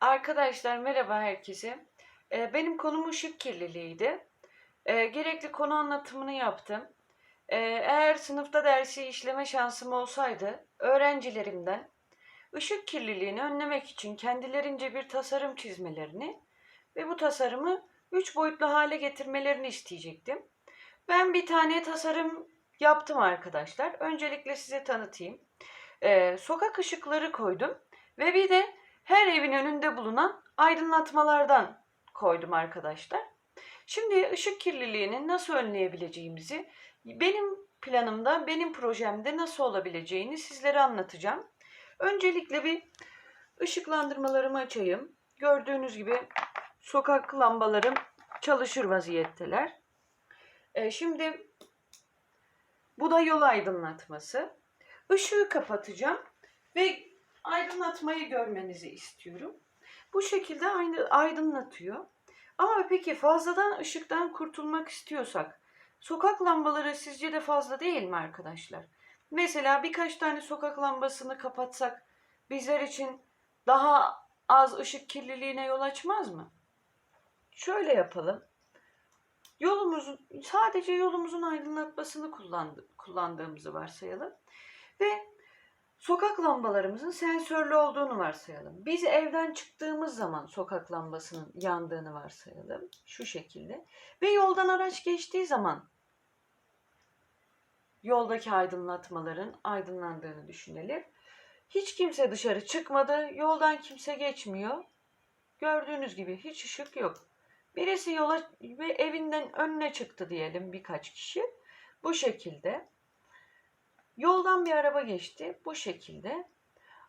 Arkadaşlar merhaba herkese. Ee, Benim konum ışık kirliliğiydi. Ee, Gerekli konu anlatımını yaptım. Ee, Eğer sınıfta dersi işleme şansım olsaydı öğrencilerimden ışık kirliliğini önlemek için kendilerince bir tasarım çizmelerini ve bu tasarımı üç boyutlu hale getirmelerini isteyecektim. Ben bir tane tasarım yaptım arkadaşlar. Öncelikle size tanıtayım. Sokak ışıkları koydum ve bir de her evin önünde bulunan aydınlatmalardan koydum arkadaşlar. Şimdi ışık kirliliğini nasıl önleyebileceğimizi benim planımda, benim projemde nasıl olabileceğini sizlere anlatacağım. Öncelikle bir ışıklandırmalarımı açayım. Gördüğünüz gibi sokak lambalarım çalışır vaziyetteler. Ee, şimdi bu da yol aydınlatması. Işığı kapatacağım ve aydınlatmayı görmenizi istiyorum. Bu şekilde aynı aydınlatıyor. Ama peki fazladan ışıktan kurtulmak istiyorsak sokak lambaları sizce de fazla değil mi arkadaşlar? Mesela birkaç tane sokak lambasını kapatsak bizler için daha az ışık kirliliğine yol açmaz mı? Şöyle yapalım. Yolumuzun sadece yolumuzun aydınlatmasını kullandı, kullandığımızı varsayalım ve Sokak lambalarımızın sensörlü olduğunu varsayalım. Biz evden çıktığımız zaman sokak lambasının yandığını varsayalım. Şu şekilde. Ve yoldan araç geçtiği zaman yoldaki aydınlatmaların aydınlandığını düşünelim. Hiç kimse dışarı çıkmadı. Yoldan kimse geçmiyor. Gördüğünüz gibi hiç ışık yok. Birisi yola ve evinden önüne çıktı diyelim birkaç kişi. Bu şekilde. Yoldan bir araba geçti bu şekilde.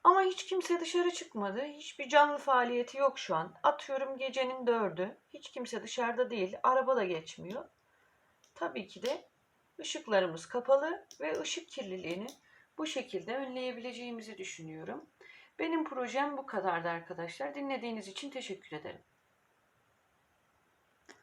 Ama hiç kimse dışarı çıkmadı. Hiçbir canlı faaliyeti yok şu an. Atıyorum gecenin dördü. Hiç kimse dışarıda değil. Araba da geçmiyor. Tabii ki de ışıklarımız kapalı ve ışık kirliliğini bu şekilde önleyebileceğimizi düşünüyorum. Benim projem bu kadardı arkadaşlar. Dinlediğiniz için teşekkür ederim.